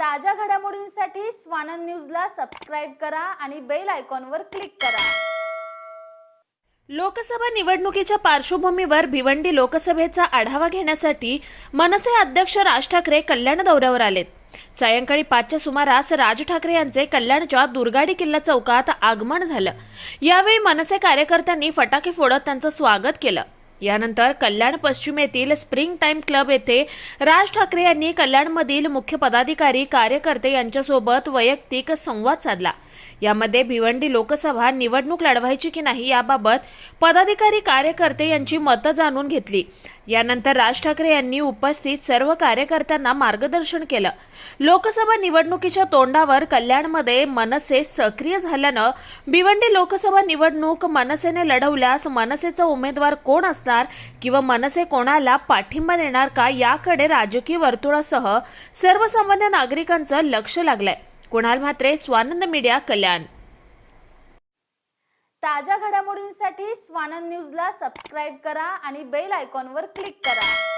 ताज्या घडामोडींसाठी स्वानंद न्यूजला सबस्क्राईब करा आणि बेल आयकॉनवर क्लिक करा. लोकसभा निवडणुकीच्या पार्श्वभूमीवर भिवंडी लोकसभेचा आढावा घेण्यासाठी मनसे अध्यक्ष राज ठाकरे कल्याण दौऱ्यावर आलेत. सायंकाळी पाचच्या सुमारास राज ठाकरे यांचे कल्याणच्या दुर्गाडी किल्ला चौकात आगमन झालं. यावेळी मनसे कार्यकर्त्यांनी फटाके फोडत त्यांचं स्वागत केलं. यानंतर कल्याण पश्चिमेतील स्प्रिंग टाइम क्लब येथे राज ठाकरे यांनी कल्याणमधील मुख्य पदाधिकारी कार्यकर्ते यांच्यासोबत वैयक्तिक संवाद साधला. यामध्ये भिवंडी लोकसभा निवडणूक लढवायची की नाही याबाबत पदाधिकारी कार्यकर्ते यांची मतं जाणून घेतली. यानंतर राज ठाकरे यांनी उपस्थित सर्व कार्यकर्त्यांना मार्गदर्शन केलं. लोकसभा निवडणुकीच्या तोंडावर कल्याणमध्ये मनसे सक्रिय झाल्यानं भिवंडी लोकसभा निवडणूक मनसेने लढवल्यास मनसेचा उमेदवार कोण असतो? असणार? किंवा मनसे कोणाला पाठिंबा देणार का? याकडे राजकीय वर्तुळासह सर्वसामान्य नागरिकांचं लक्ष लागलंय. कुणाल म्हात्रे स्वानंद मीडिया कल्याण. ताज्या घडामोडींसाठी स्वानंद न्यूजला सबस्क्राईब करा आणि बेल आयकॉनवर क्लिक करा.